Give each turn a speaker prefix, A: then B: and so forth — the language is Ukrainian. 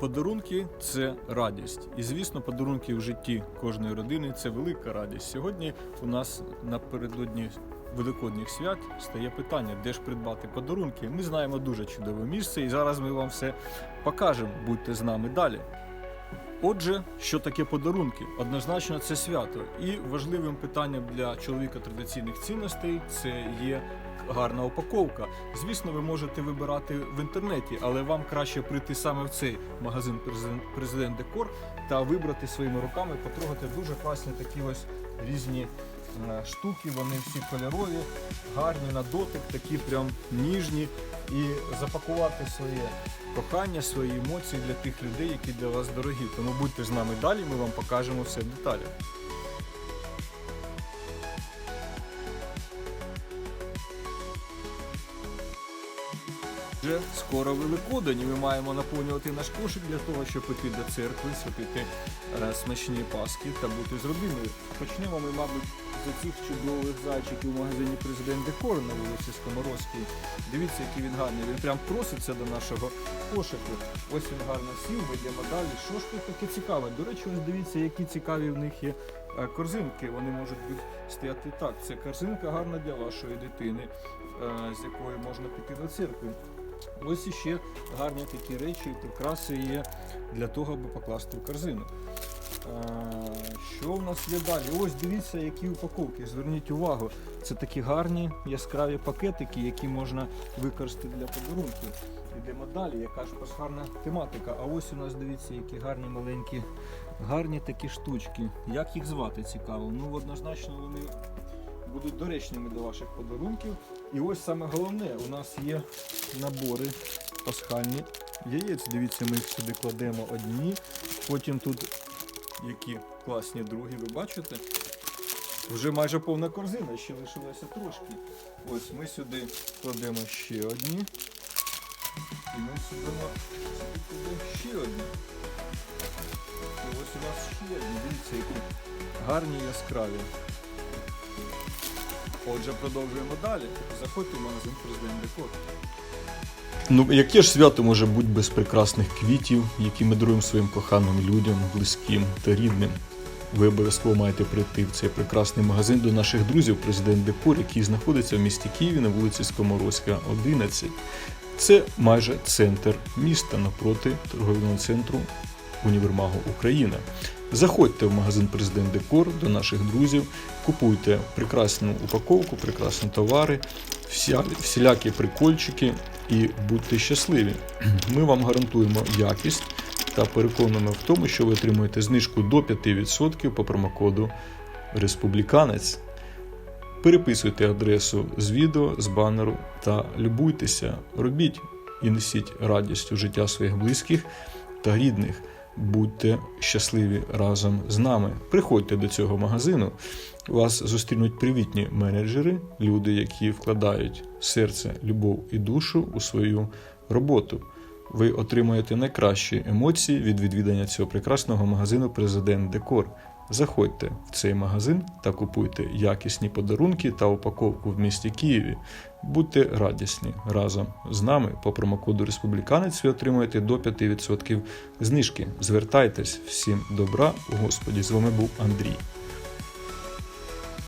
A: Подарунки це радість. І звісно, подарунки в житті кожної родини це велика радість. Сьогодні у нас напередодні великодніх свят стає питання, де ж придбати подарунки. Ми знаємо дуже чудове місце, і зараз ми вам все покажемо. Будьте з нами далі. Отже, що таке подарунки? Однозначно, це свято. І важливим питанням для чоловіка традиційних цінностей це є гарна упаковка. Звісно, ви можете вибирати в інтернеті, але вам краще прийти саме в цей магазин Президент, Декор та вибрати своїми руками, потрогати дуже класні такі ось різні е, штуки. Вони всі кольорові, гарні на дотик, такі прям ніжні. І запакувати своє кохання, свої емоції для тих людей, які для вас дорогі. Тому будьте з нами далі, ми вам покажемо все в деталях. Вже скоро Великодень, і ми маємо наповнювати наш кошик для того, щоб піти до церкви, святити е, смачні паски та бути з родиною. Почнемо ми, мабуть, з цих чудових зайчиків в магазині Президент Декор на вулиці Скоморозькій. Дивіться, який він гарний. Він прям проситься до нашого кошику. Ось він гарно сів, ми далі. Що ж тут таке цікаве? До речі, ось дивіться, які цікаві в них є е, корзинки. Вони можуть стояти так. Це корзинка гарна для вашої дитини, е, з якою можна піти до церкви. Ось іще гарні такі речі і прикраси є для того, аби покласти в корзину. Що в нас є далі? Ось дивіться, які упаковки. Зверніть увагу, це такі гарні яскраві пакетики, які можна використати для подарунків. Йдемо далі, яка ж гарна тематика. А ось у нас дивіться, які гарні маленькі, гарні такі штучки. Як їх звати цікаво? Ну однозначно вони будуть доречними до ваших подарунків. І ось саме головне, у нас є набори пасхальні яєць. Дивіться, ми їх сюди кладемо одні. Потім тут які класні другі, ви бачите? Вже майже повна корзина, ще лишилося трошки. Ось ми сюди кладемо ще одні. І ми сюди кладемо ще одні. І ось у нас ще одні. Дивіться, які гарні яскраві. Отже, продовжуємо далі. Заходьте в магазин Президент Декор. Ну, яке ж свято може бути без прекрасних квітів, які ми даруємо своїм коханим людям, близьким та рідним? Ви обов'язково маєте прийти в цей прекрасний магазин до наших друзів Президент Декор, який знаходиться в місті Києві на вулиці Скоморозька, 11. Це майже центр міста напроти торговельного центру Універмагу Україна. Заходьте в магазин Президент Декор до наших друзів, купуйте прекрасну упаковку, прекрасні товари, всілякі прикольчики і будьте щасливі. Ми вам гарантуємо якість та переконуємо в тому, що ви отримуєте знижку до 5% по промокоду Республіканець. Переписуйте адресу з відео, з банеру та любуйтеся, робіть і несіть радість у життя своїх близьких та рідних. Будьте щасливі разом з нами. Приходьте до цього магазину. Вас зустрінуть привітні менеджери, люди, які вкладають серце, любов і душу у свою роботу. Ви отримаєте найкращі емоції від відвідання цього прекрасного магазину Президент Декор. Заходьте в цей магазин та купуйте якісні подарунки та упаковку в місті Києві. Будьте радісні разом з нами. По промокоду Республіканець ви отримаєте до 5% знижки. Звертайтесь всім добра Господі. З вами був Андрій.